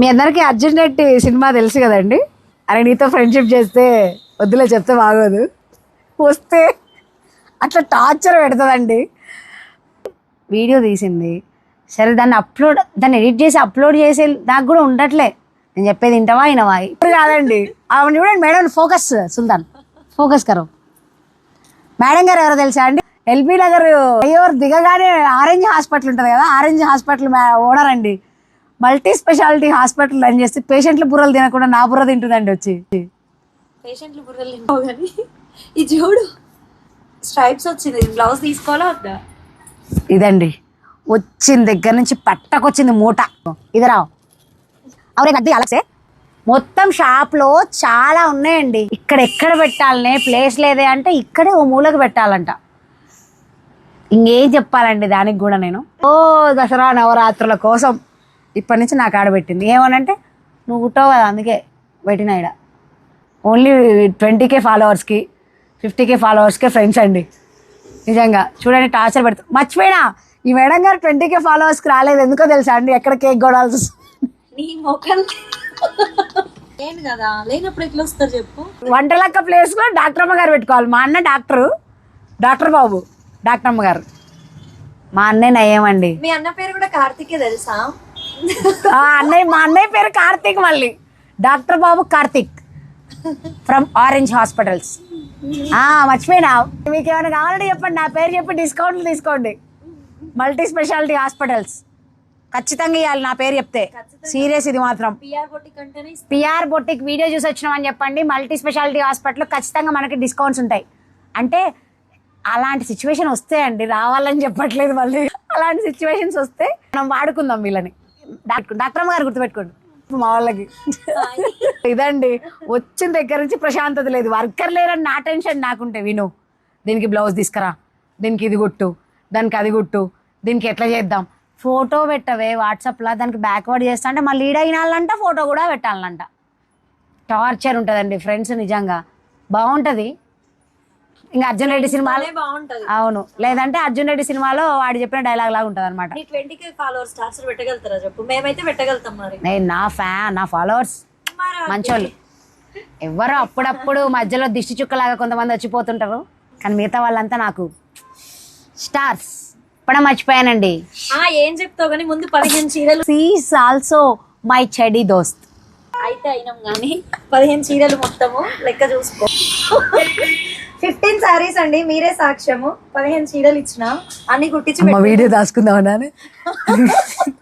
మీ అందరికీ అర్జున్ రెడ్డి సినిమా తెలుసు కదండి? అరే నీతో ఫ్రెండ్షిప్ చేస్తే వద్దులే చెప్తే బాగోదు. వస్తే అట్లా టార్చర్ పెడుతుందండి. వీడియో తీసింది. సరే దాన్ని అప్లోడ్ దాన్ని ఎడిట్ చేసి అప్లోడ్ చేసే నాకు కూడా ఉండట్లే. నేను చెప్పేది వింటావా అయినవా ఇప్పుడు కాదండి. ఆమె చూడండి మేడం ఫోకస్ సుల్తాన్. ఫోకస్ కరో. మేడం గారు ఎవరో తెలుసా అండి? ఎల్బీ నగర్ అయ్యోర్ దిగగానే ఆరెంజ్ హాస్పిటల్ ఉంటుంది కదా ఆరెంజ్ హాస్పిటల్ ఓనర్ అండి. మల్టీ స్పెషాలిటీ హాస్పిటల్ రన్ చేస్తే పేషెంట్ల బుర్రలు తినకుండా నా బుర్ర తింటుందండి వచ్చి. పేషెంట్లు బుర్రలు తింటావు కానీ. ఇది చూడు స్ట్రైప్స్ వచ్చింది. బ్లౌజ్ తీసుకోవాలా వద్దా? ఇదండి. వచ్చిన దగ్గర నుంచి పట్టకొచ్చింది మూట. ఇది రావు. గద్ది అలసే మొత్తం షాప్లో చాలా ఉన్నాయండి. ఇక్కడ ఎక్కడ పెట్టాలనే ప్లేస్ లేదే అంటే ఇక్కడే ఓ మూలకు పెట్టాలంట. ఇంకేం చెప్పాలండి దానికి కూడా నేను. ఓ దసరా నవరాత్రుల కోసం. ఇప్పటి నుంచి నాకు ఆడబెట్టింది ఏమనంటే నువ్వు కుట్టావు కదా అందుకే పెట్టిన ఈడ. ఓన్లీ ట్వంటీ కే ఫాలోవర్స్కి ఫిఫ్టీ కే ఫాలోవర్స్కే ఫ్రెండ్స్ అండి. నిజంగా. చూడండి టార్చర్ పెడుతుంది మర్చిపోయినా ఈ మేడం గారు ట్వంటీ కే ఫాలోవర్స్కి రాలేదు. ఎందుకో తెలుసా అండి ఎక్కడ కేక్ కొడాల్సి వస్తుంది. నీ మొఖం. లేను కదా లేనప్పుడు ఎట్లా వస్తారు చెప్పు? వంటలక్క ప్లేస్లో డాక్టర్ అమ్మ గారు పెట్టుకోవాలి. మా అన్న డాక్టరు. డాక్టర్ బాబు డాక్టర్ అమ్మ గారు. మా అన్నయ్య నయ్యమండి మీ అన్న పేరు కూడా కార్తికే తెలుసా? అన్నయ్య మా అన్నయ్య పేరు కార్తీక్ మళ్ళీ. Doctor Babu Karthik. From Orange hospitals. ఆ మర్చిపోయినా? మీకు ఏమైనా కావాలంటే చెప్పండి నా పేరు చెప్పి డిస్కౌంట్లు తీసుకోండి. Multi specialty hospitals. ఖచ్చితంగా ఇవ్వాలి నా పేరు చెప్తే. సీరియస్ ఇది మాత్రం. పిఆర్ బొట్టిక్ వీడియో చూసి వచ్చినామని చెప్పండి. మల్టీ స్పెషాలిటీ హాస్పిటల్ ఖచ్చితంగా మనకి డిస్కౌంట్స్ ఉంటాయి. అంటే అలాంటి సిచ్యువేషన్ వస్తే అండి రావాలని చెప్పట్లేదు మళ్ళీ. అలాంటి సిచ్యువేషన్స్ వస్తే మనం వాడుకుందాం వీళ్ళని. డాక్టర్ డాక్టర్ అమ్మ గారు గుర్తుపెట్టుకోండి. మా వాళ్ళకి. ఇదండి వచ్చిన దగ్గర నుంచి ప్రశాంతత లేదు. వర్కర్ లేరని నా టెన్షన్ నాకుంటే విను. దీనికి బ్లౌజ్ తీసుకురా దీనికి ఇది కుట్టు దానికి అది కుట్టు దీనికి ఎట్లా చేద్దాం? ఫోటో పెట్టవే వాట్సాప్లో దానికి బ్యాక్వర్డ్ చేస్తా అంటే మళ్ళీ లీడ్ అయినాలంట ఫోటో కూడా పెట్టాలంట. టార్చర్ ఉంటుందండి ఫ్రెండ్స్ నిజంగా. బాగుంటుంది. ఇంకా అర్జున్ రెడ్డి సినిమాలో బాగుంటది. అవును. లేదంటే అర్జున్ రెడ్డి సినిమాలో వాడు చెప్పిన డైలాగ్ లాగా ఉంటుంది అనమాట పెట్టగలుగుతారా చెప్పు? మేమైతే పెట్టగలుగుతాం మరి. నేను నా ఫ్యాన్ నా ఫాలోవర్స్ మంచోళ్ళు. ఎవరో అప్పుడప్పుడు మధ్యలో దిష్టి చుక్కలాగా కొంతమంది వచ్చిపోతుంటారు. కానీ మిగతా వాళ్ళంతా నాకు స్టార్స్ ఇప్పుడే మర్చిపోయానండి. ఆ ఏం చెప్తావు కానీ ముందు పదిహేను చీరలు. సీస్ ఆల్సో మై చెడి దోస్త్ అయితే అయినాం కానీ పదిహేను చీరలు మొత్తము లెక్క చూసుకో. ఫిఫ్టీన్ సారీస్ అండి మీరే సాక్ష్యము. పదిహేను చీరలు ఇచ్చిన అన్ని కుట్టించి వీడియో దాచుకుందామని.